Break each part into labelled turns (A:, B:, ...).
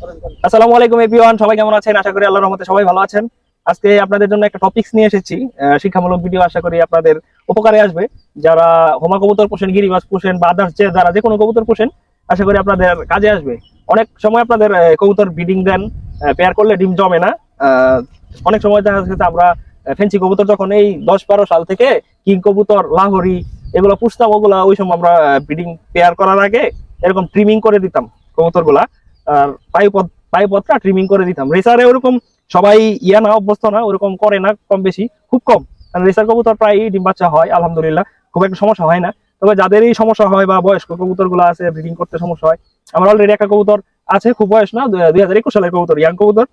A: আসসালামু আলাইকুম, এভরিওয়ান। সবাই কেমন আছেন? আশা করি আল্লাহর রহমতে সবাই ভালো আছেন। আজকে আপনাদের জন্য একটা টপিকস নিয়ে এসেছি। শিক্ষামূলক ভিডিও আশা করি আপনাদের উপকারে আসবে। যারা হোমা কবুতর পোষেন গিরিবাজ পোষেন বা আদার্স যারা যে কোনো কবুতর পোষেন, আশা করি আপনাদের কাজে আসবে। অনেক সময় আপনাদের কবুতর ব্রিডিং দেন পেয়ার করলে ডিম জমে না। অনেক সময় দেখা যাচ্ছে আমরা ফেন্সি কবুতর যখন এই দশ বারো সাল থেকে কিং কবুতর, লাহরি এগুলো পুষতাম, ওগুলা ওই সময় আমরা ব্রিডিং পেয়ার করার আগে এরকম ট্রিমিং করে দিতাম কবুতরগুলা আর পাইপথ পাইপথটা ট্রিমিং করে দিতাম। রেসারে ওরকম সবাই ইয়া না, অভ্যস্ত না, ওরকম করে না, কম বেশি, খুব কম। কারণ রেসার কবুতর প্রায় ডিম বাচ্চা হয়, আলহামদুলিল্লাহ। খুব একটা সমস্যা হয় না। তবে যাদের এই সমস্যা হয় বা বয়স্ক কবুতরগুলো আছে ব্রিডিং করতে সমস্যা হয়, আমার অলরেডি একটা কবুতর আছে, খুব বয়স না দুই হাজার একুশ সালের কবুতর ইয়াং কবুতর।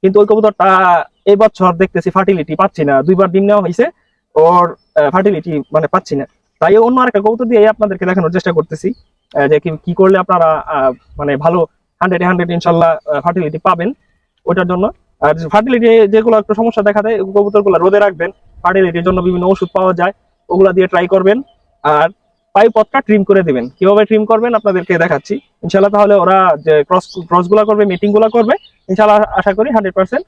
A: কিন্তু ওই কবুতরটা এই বছর দেখতেছি ফার্টিলিটি পাচ্ছি না। দুইবার ডিম নেওয়া হয়েছে ওর ফার্টিলিটি মানে পাচ্ছি না। তাই অন্য আরেকটা কবুতর দিয়ে আপনাদেরকে দেখানোর চেষ্টা করতেছি যে কি- করলে আপনারা মানে ভালো হান্ড্রেড হান্ড্রেড ইনশাল্লাহ ফার্টিলিটি পাবেন ওটার জন্য। আর ফার্টিলিটি যেগুলো একটু সমস্যা দেখা দেয় কবুতরগুলো রোদে রাখবেন ফার্টিলিটির জন্য বিভিন্ন ওষুধ পাওয়া যায়, ওগুলা দিয়ে ট্রাই করবেন। আর পাইপথটা ট্রিম করে দিবেন। কীভাবে ট্রিম করবেন আপনাদেরকে দেখাচ্ছি। ইনশাল্লাহ তাহলে ওরা যে ক্রস ক্রসগুলা করবে মিটিংগুলা করবে, ইনশাল্লাহ আশা করি হান্ড্রেড পার্সেন্ট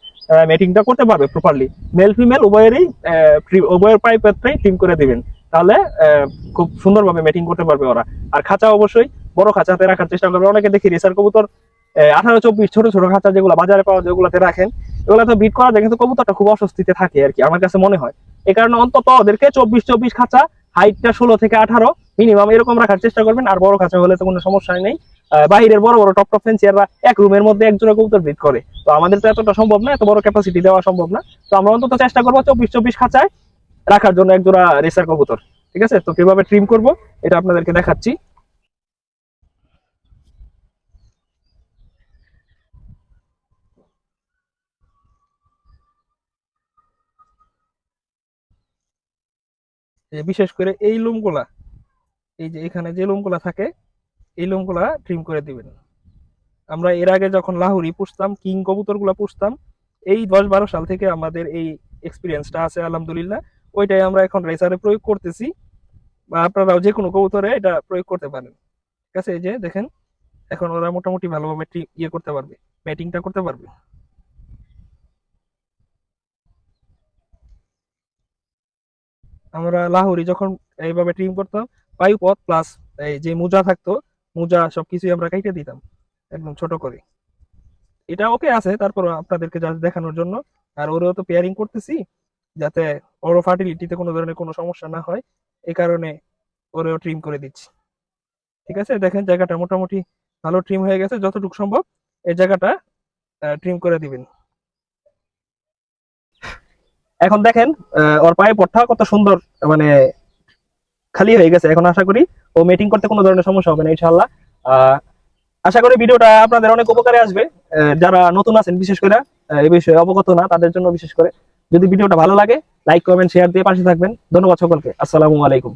A: মিটিংটা করতে পারবে প্রপারলি মেল ফিমেল উভয়েরই উভয়ের পাইপথটাই ট্রিম করে দিবেন। তাহলে খুব সুন্দরভাবে মিটিং করতে পারবে ওরা। আর খাঁচা অবশ্যই বড় খাঁচাতে রাখার চেষ্টা করবে। অনেকে দেখি রেসার কবুতর আঠারো, চব্বিশ, ছোট ছোট খাঁচা যেগুলো বাজারে পাওয়া যায়, ওগুলাতে রাখেন। এগুলো তো বিট করা যায়, কিন্তু কবুতরটা খুব অস্বস্তিতে থাকে আর কি, আমার কাছে মনে হয়। এই কারণে অন্তত ওদেরকে চব্বিশ চব্বিশ খাঁচা, হাইটটা ষোলো থেকে আঠারো মিনিমাম এরকম রাখার চেষ্টা করবেন। আর বড় খাঁচা হলে তো কোনো সমস্যা নেই। বাইরের বড় বড় টপ টপ ফেন্সিয়াররা এক রুমের মধ্যে এক জোড়া কবুতর ব্রিড করে। তো আমাদের তো এতটা সম্ভব না, এত বড় ক্যাপাসিটি দেওয়া সম্ভব না। তো আমরা অন্তত চেষ্টা করব চব্বিশ চব্বিশ খাঁচায় রাখার জন্য একজোড়া রেসার কবুতর। ঠিক আছে? তো কীভাবে ট্রিম করব, এটা আপনাদেরকে দেখাচ্ছি। যে বিশেষ করে এই লোমগুলা, এই যে এখানে যে লোমগুলা থাকে, এই লোমগুলা ট্রিম করে দিবেন। আমরা এর আগে যখন লাহুরি পুষতাম, কিং কবুতরগুলা পুষতাম, এই দশ বারো সাল থেকে আমাদের এই এক্সপিরিয়েন্সটা আছে, আলহামদুলিল্লাহ। ওইটাই আমরা এখন রেসারে প্রয়োগ করতেছি, বা আপনারাও যে কোনো কবুতরে এটা প্রয়োগ করতে পারেন। ঠিক আছে, এই যে দেখেন, এখন ওরা মোটামুটি ভালোভাবে ইয়ে করতে পারবে ব্যাটিংটা করতে পারবে। আমরা লাহোরি যখন এইভাবে ট্রিম করতাম বায়ুপথ প্লাস এই যে মোজা থাকতো, মোজা সবকিছুই আমরা কেটে দিতাম, একদম ছোট করে। এটা ওকে আছে, তারপর আপনাদেরকে জাস্ট দেখানোর জন্য। আর ওরেও তো পেয়ারিং করতেছি, যাতে ওরও ফার্টিলিটিতে কোনো ধরনের কোনো সমস্যা না হয় এই কারণে ওরেও ট্রিম করে দিচ্ছি। ঠিক আছে? দেখেন জায়গাটা মোটামুটি ভালো ট্রিম হয়ে গেছে, যতটুকু সম্ভব, এই জায়গাটা ট্রিম করে দিবেন। এখন দেখেন ওর পায়ে পট্টা কত সুন্দর মানে খালি হয়ে গেছে। এখন আশা করি ও মিটিং করতে কোনো ধরনের সমস্যা হবে না ইনশাল্লাহ আশা করি ভিডিওটা আপনাদের অনেক উপকারে আসবে। যারা নতুন আছেন, বিশেষ করে এই বিষয়ে অবগত না, তাদের জন্য বিশেষ করে। যদি ভিডিওটা ভালো লাগে লাইক কমেন্ট শেয়ার দিয়ে পাশে থাকবেন। ধন্যবাদ সকলকে। আসসালামু আলাইকুম।